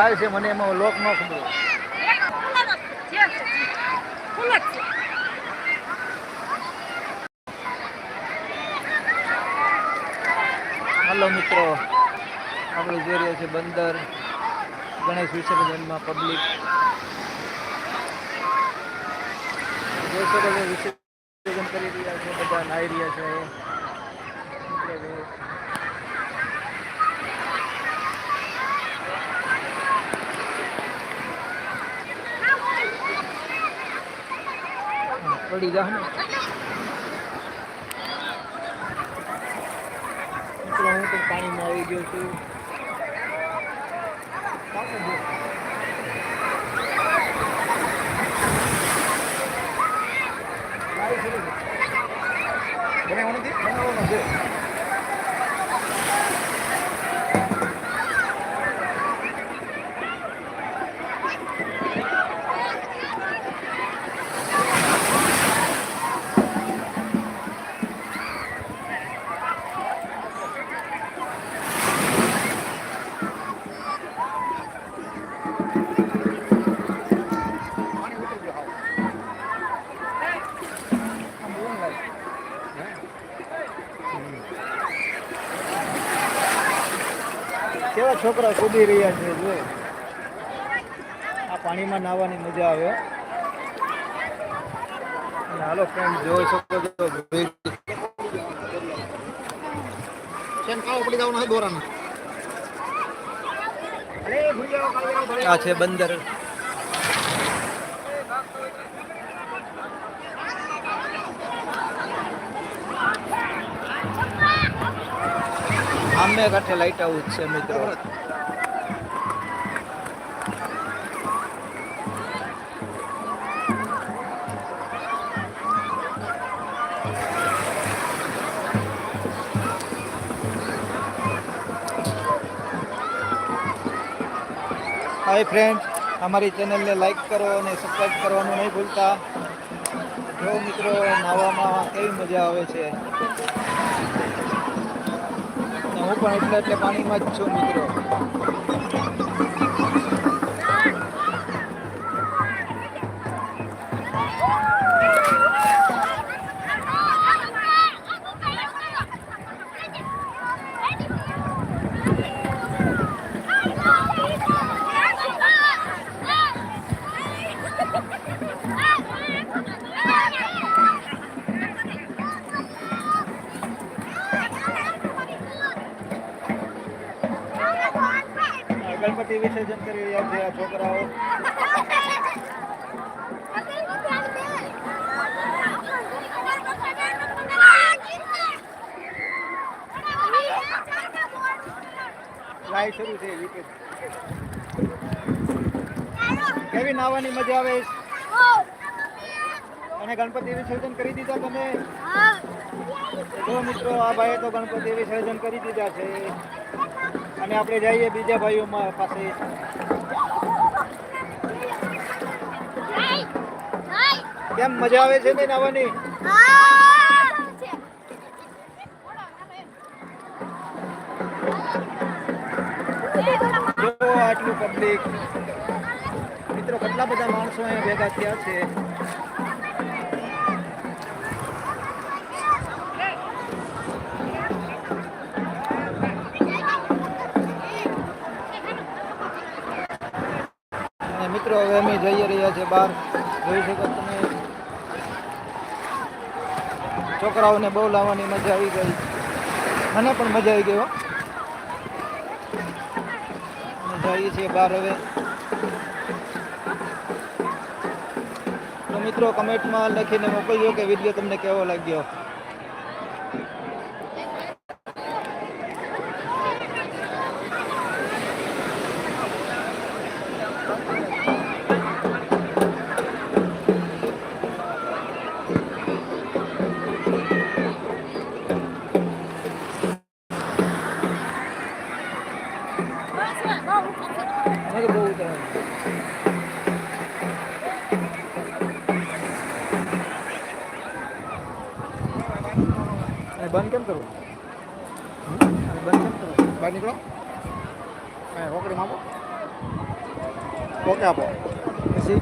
લાલ છે મને એમાં લોક ન ખબર હલો મિત્રો, આપણે જોઈ રહ્યા છીએ બંદર. ગણેશ વિસર્જનમાં પબ્લિક જોઈ શકો છો વિસર્જન કરી રહ્યા છે, બધા નાહી રહ્યા છે મિત્રો જુઓ. પડી જા હું તો પાણીમાં આવી ગયો છું કાપો જો. લાઈવ શરૂ છે. બનાવવાનું નથી? બનાવવાનું છે. પાણી ઉતરી ગયું હાવ. આમ બોલો ને લાઈવ. કેવા છોકરા કૂદી રહ્યા છે જો આ પાણીમાં નાહવાની મજા આવે. હાલો ફ્રેન્ડ જોઈ શકો છો. ભીડ. કાળો પડી જવાનો દોરાનો. આ છે બંદર. આમે કાંઠે લાઈટ આવું જ છે મિત્રો. હાય ફ્રેન્ડ અમારી ચેનલને લાઈક કરો અને સબસ્ક્રાઈબ કરવાનું નહીં ભૂલતા. જો મિત્રો નાવામાં કેવી મજા આવે છે. હું પણ એટલે એટલે પાણીમાં જ છું, મિત્રો. ગણપતિ વિસર્જન કરી રહ્યા છે આ છોકરાઓ. લાઈવ શરૂ છે. વિકેટ કેવી નાવાની મજા આવે? અને ગણપતિ વિસર્જન કરી દીધા તમે? જો મિત્રો આ ભાઈએ તો ગણપતિ વિસર્જન કરી દીધા છે. અને આપણે જઈએ બીજા ભાઈઓમાં પાસે. કેમ મજા આવે છે ને નાવાની? આટલું પબ્લિક મિત્રો કેટલા બધા માણસો અહીંયા ભેગા થયા છે? મિત્રો, હવે અમે જઈ રહ્યા છે બહાર. જોઈ શકો તમે. છોકરાઓને બહુ લાવવાની મજા આવી ગઈ. મને પણ મજા આવી ગઈ હો. જઈએ છીએ બહાર હવે. મિત્રો કમેન્ટમાં લખીને મોકલજો કે વીડિયો તમને કેવો લાગ્યો? બંધ કેમ કરવું હમ? અને બંધ કેમ કરવું બહાર નીકળો કાંઈ રોકડી માગો ઓકે આપો પછી